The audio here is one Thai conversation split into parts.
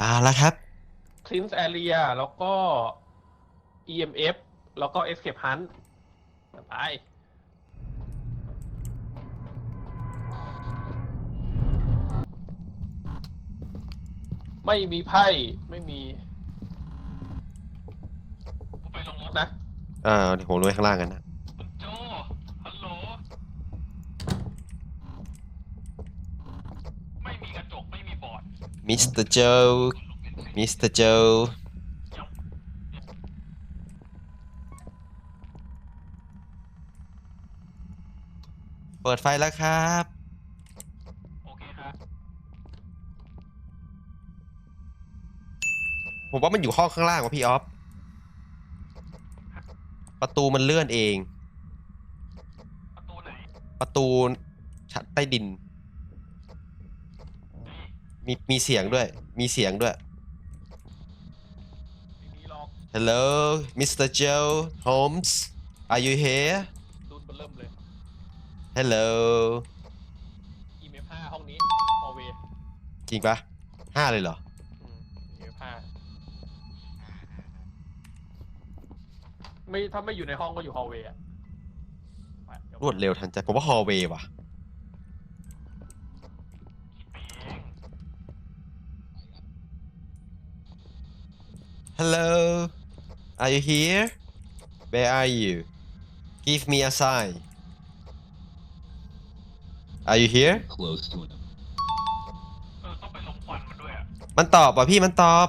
อ่าแล้วครับ cleanse area แล้วก็ EMF แล้วก็ escape hunt ไป ไม่มีไพ่ ไม่มีผมไปลงรถนะ อ่าเดี๋ยวผมลงไปข้างล่างกันนะ คุณโจ ฮัลโหล ไม่มีกระจก ไม่มีบอร์ด มิสเตอร์โจมิสเตอร์โจเปิดไฟแล้วครับ โอเคครับผมว่ามันอยู่ห้องข้างล่างวะพี่ออฟ ประตูมันเลื่อนเอง ประตูไหน ประตูชั้นใต้ดิน มีมีเสียงด้วย มีเสียงด้วย ไม่มีหรอก Hello Mr. Joe Holmes Are you here ดูนเบนเริ่มเลย Hello EMF 5ห้องนี้ hallway จริงปะห้าเลยเหรออืม EMF 5ไม่ถ้าไม่อยู่ในห้องก็อยู่ hallway อะไปเดี๋ยวรวดเร็วทันใจ ผมว่าฮอลเวย์ว่ะ Hello Are you here Where are you Give me a sign Are you here close to him. เออต้องไปลงควันมันด้วยอะ มันตอบว่ะพี่มันตอบ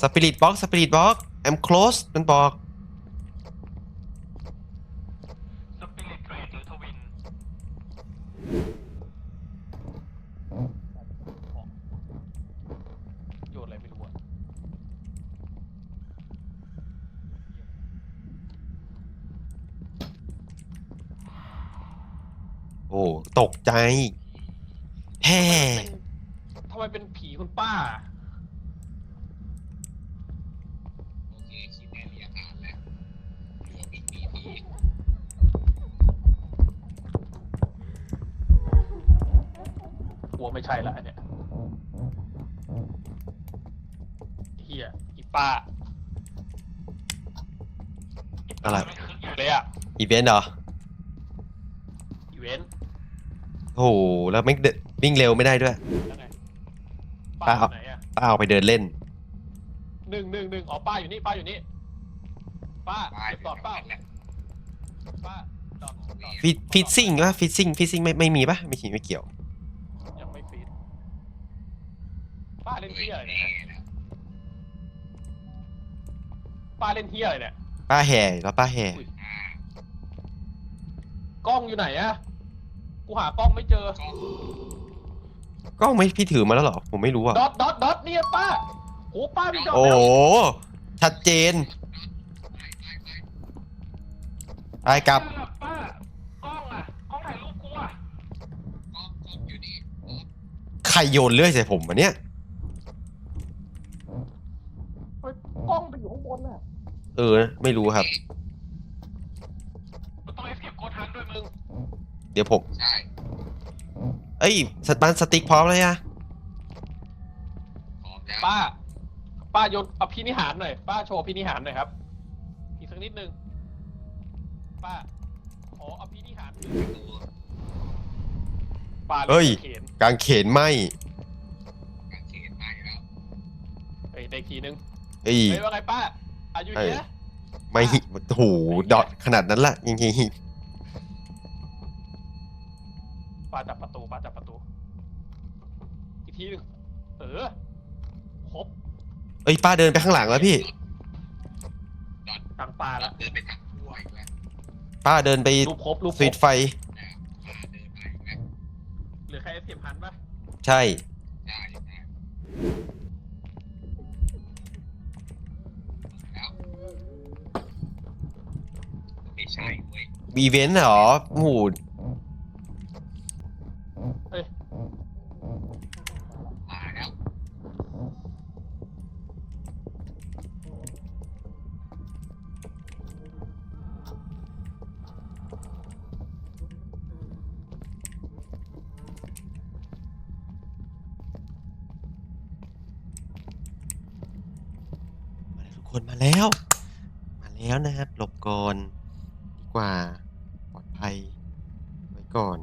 สปิริตบ็อกสปิริตบ็อก I'm close มันบอก ตกใจ แฮ่ทำไมเป็นผีคุณป้า โอเคคิดแน่มีอาหารแล้วเหลือวิ่งหนีผีกลัวไม่ใช่ละอันเนี่ยเฮียอีป้าอะไรไม่คึกอยู่เลยอะอีเวนต์เหรออีเวนต์ โอ้โหแล้วไม่งเดินวิ่งเร็วไม่ได้ด้วย แล้วไงป้าป้า อยู่ไหนอะป้าเอาไปเดินเล่น หนึ่งหนึ่งหนึ่งอ๋อป้าอยู่นี่ป้าอยู่นี่ป้าตายจอดเป้าแล้วป้าจอดจอดฟิตฟิตซิ่งปะฟิตซิ่งฟิตซิ่งไม่ไม่มีปะไม่ขีไม่เกี่ยว ยังไม่ฟีดป้าเล่นเฮียอะไรแน่เนี่ยแล้วป้าเล่นเฮียอะไรเนี่ยป้าแห่แล้วป้าแห่อุ้ยอ่ากล้องอยู่ไหนอะกู หากล้องไม่เจอก็กล้องไม่พี่ถือมาแล้วเหรอ ผมไม่รู้อะ ดอทดอทดอทเนี่ยป้าโหป้ามีดอทโอ้แล้วโหชัดเจนไปไปไปไปกลับ ป้ากล้องอะกล้องถ่ายรูปกูอะก็ก็อยู่นี่อ๋อใครโยนเลื่อยใส่ผมวะเนี่ย เฮ้ยกล้องไปอยู่ข้างบนน่ะ เออ ไม่รู้ครับ มันต้องเอฟเก็บโกทันด้วยมึง เดี๋ยวผม ใช่เอ้ยสตาร์สติ๊กพร้อมเลยอะพร้อมแล้วป้า ป้าโยนอภินิหารหน่อย ป้าโชว์อภินิหารหน่อยครับ อีกสักนิดนึง ป้า ขออภินิหารตัวป้าเฮ้ยเขียนกางเขนไหมกางเขนไหม้แล้วเฮ้ยได้ทีนึงเอ้ยเฮ้ยว่าไงป้าอายุเอ้ยเนี้ยไม่หิโอ้โหดอทขนาดนั้นละยังไงป้าจับประตูป้าจับประตู อี กทีนึงเออครบเอ้ยป้าเดินไปข้างหลังแล้วพี่ กลางป่าแล้วเดินไปทางทั่วอีกแล้วป้าเดินไปรูปครบรูปสครวิบตช์ไฟนะพาเดินไปอีกแล้วเหลือแค่เอฟเก็บพันปะใช่ ได้ได้แล้วไม่ใช่เว้ย อีเวนต์เหรอโอ้โหเฮ้ย มาแล้ว คนมาแล้ว มาแล้วนะครับ หลบก่อนดีกว่าปลอดภัยไว้ก่อน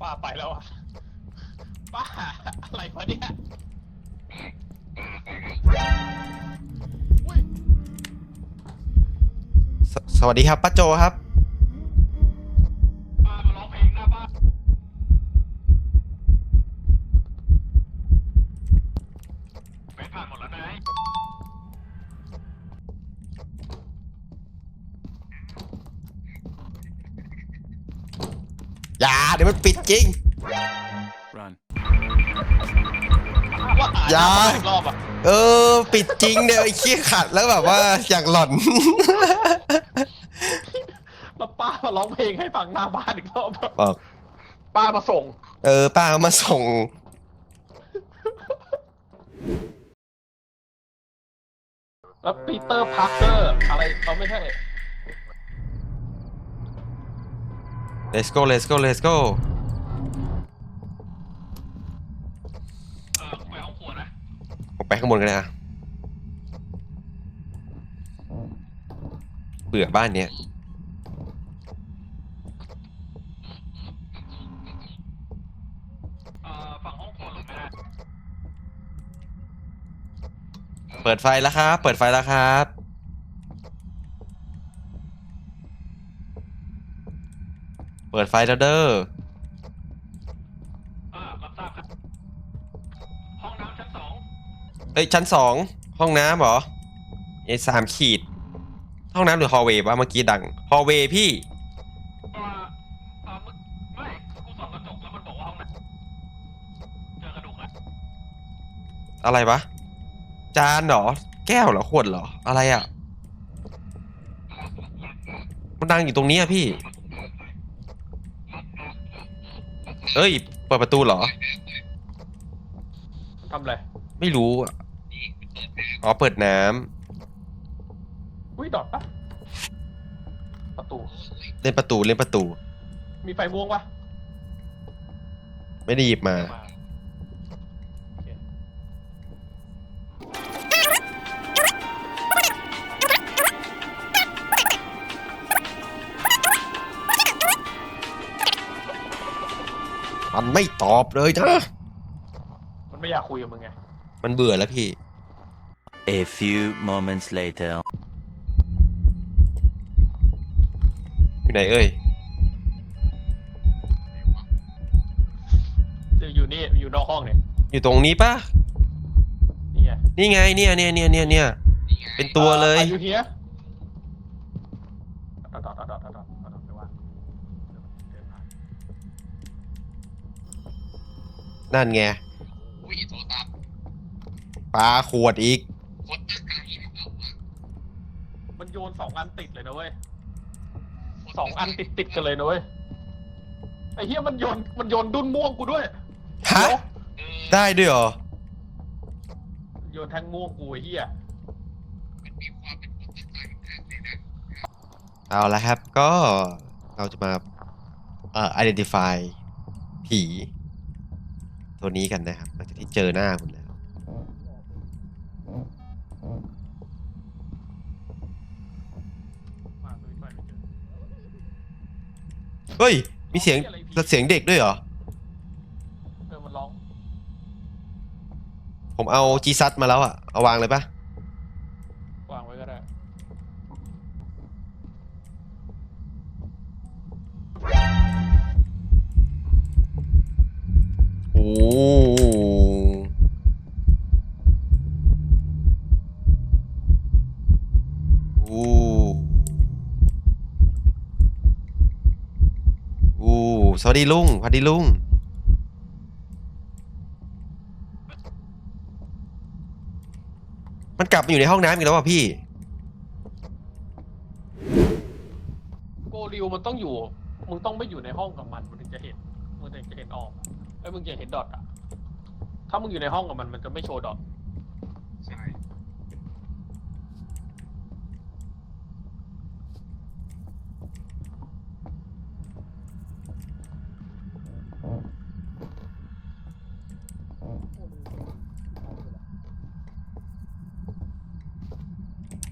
ป้าไปแล้วอะ ป้า อะไรวะเนี่ยอุ้ยสสวัสดีครับป้าโจครับ อย่าน้ำอีกรอบอะเออ ปิดจริงเนี่ยไอ้ขี้ขัดแล้วแบบว่าอยากหล่อน แล้วป้ามาร้องเพลงให้ฟังหน้าบ้านอีกรอบอะบอก ป้ามาส่ง เออ ป้าเอามาส่ง แล้วปีเตอร์พาร์เกอร์ อะไรเขาไม่ใช่ let's go let's go let's go เออไปห้องครัวนะ ผม ไปข้างบนกันเลยอะเบื่อบ้านเนี้ยเออฝั่งห้องครัวหรือไม่ได้เปิดไฟแล้วครับ เปิดไฟแล้วครับ เปิดไฟแล้วเด้อ อ่ารับทราบครับ ห้องน้ำชั้นสอง เอ้ยชั้นสองห้องน้ำเหรอเอยสามขีด ห้องน้ำหรือฮอลเวย์วะเมื่อกี้ดังฮอลเวย์พี่อ่าอ่ามึงไม่กูส่องกระจกแล้วมันบอกว่าห้องน้ำเจอกระดูกแล้วอะไรวะ จานเหรอ แก้วเหรอขวดเหรอ อะไรอะ มันดังอยู่ตรงนี้อะพี่ เอ้ย เปิดประตูเหรอ ทำอะไรไม่รู้อะ อ๋อเปิดน้อุ้ยดอดปะประตูำเล่นประตูเล่นประตู มีไฟม่วงปะไม่ได้หยิบมาโอเคมันไม่ตอบเลยนะ มันไม่อยากคุยกับมึงไง มันเบื่อแล้วพี่ A few moments later. อยู่ไหนเอ่ย อยู่นี่อยู่นอกห้องเนี่ยอยู่อยู่ตรงนี้ปะนี่ไงนี่ไงเนี่ยเนี่ยเนี่ยเนี่ยเนี่ยเป็นตัวเลยอายุเฮียดอดดอดดอดดอดดอดดอดดอดไปว่าเดินผ่านนั่นไงอุ้ยโทรตับปลาขวดอีก คนตะไคร้หรือเปล่าวะ มันโยนสองอันติดเลยนะเว้ยสองอันติดติดๆกันเลยนะเว้ยไอ้เฮียมันโยนมันโยนดุนม่วงกูด้วยฮะเดี๋ยวเออได้ด้วยเหรอ โยนแทงม่วงกูไอ้เฮียมันมีความเป็นคนตะไคร้เหมือนกันเลยนะเอาละครับ ก็เราจะมาเอ่อ identify ผี ตัวนี้กันนะครับหลังจากที่เจอหน้าคุณแล้ว มาตัวนี้ไปไม่เจอ เฮ้ย มีเสียงเสียงเด็กด้วยเหรอ เออมันร้อง ผมเอาจีซัดมาแล้วอะเอาวางเลยปะ สวัสดีลุงสวัสดีลุง มันกลับมาอยู่ในห้องน้ำอีกแล้วว่ะพี่ โกริวมันต้องอยู่ มึงต้องไม่อยู่ในห้องกับมัน มันถึงจะเห็น มึงถึงจะเห็นออกไอ้ยมึงจะเห็นดอทอะถ้ามึงอยู่ในห้องกับมัน มันจะไม่โชว์ดอท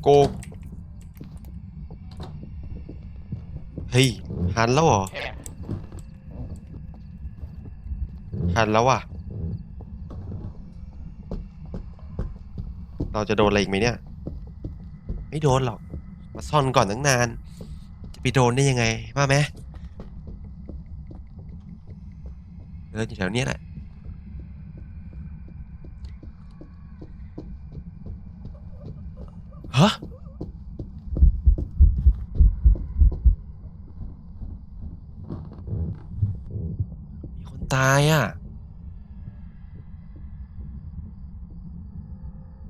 โกเฮ้ยหันแล้วเหรอหันแล้วอะ เราจะโดนอะไรอีกไหมเนี่ย ไม่โดนหรอก มาซ่อนก่อนตั้งนาน จะไปโดนได้ยังไงมาไหมเดินอยู่แถวเนี้ยแหละ มีคนตาย อะ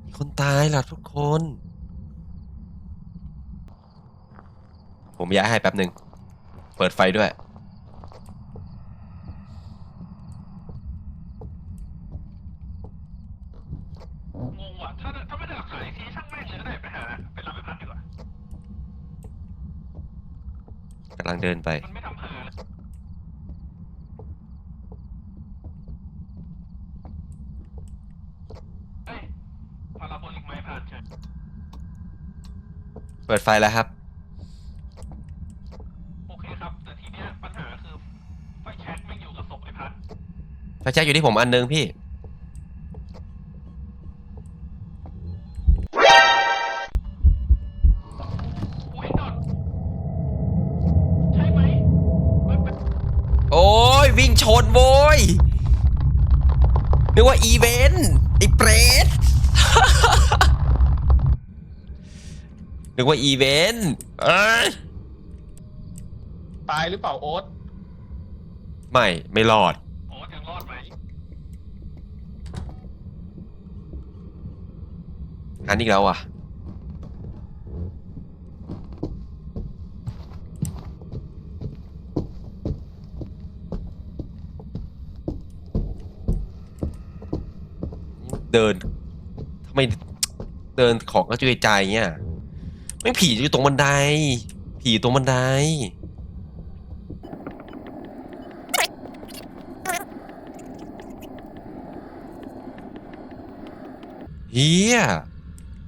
มีคนตายล่ะทุกคน ผมย้ายให้แป๊บหนึ่ง เปิดไฟด้วย งงว่ะถ้าถ้าไม่ได้หลักฐานอีกทีช่างแม่งเลยก็ได้ไปหาไปรับไปพัดดีกว่า กำลังเดินไป มันไม่ทำหาเลยเฮ้ยพาราโบลิกไม้ผ่านใช่ เปิดไฟแล้วครับ โอเคครับ แต่ทีเนี้ยปัญหาคือไฟแช็กไม่อยู่กับศพไอ้พัดไฟแช็กอยู่ที่ผมอันนึงพี่ กูเห็นดอทใช่ไหมมันเป็นโอ้ยวิ่งชนโว้ยนึกว่าอีเวนต์ไอ้เปรต นึกว่าอีเวนต์เอ้ยตายหรือเปล่าโอ๊ตไม่ ไม่รอด โอ๊ตยังรอดไหมอันอีกแล้วอะ เดินทำไมเดินของกระจุยใจเงี้ย ไม่งผีอยู่ตรงบันได ผีอยู่ตรงบันได เฮีย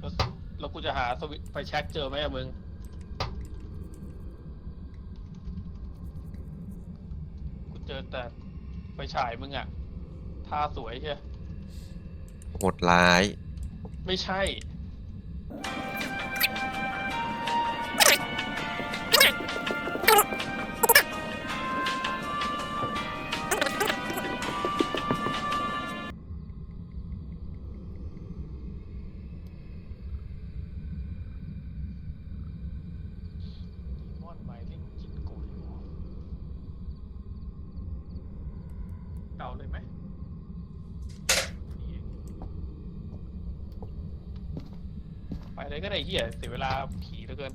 แล้วแล้วกูจะหาสวิตช์ไฟแช็กเจอไหมอะมึง กูเจอแต่ไฟฉายมึงอะท่าสวยใช่ โหดร้าย ไม่ใช่ เลยก็ได้เฮียเสียเวลาผีเหลือเกิน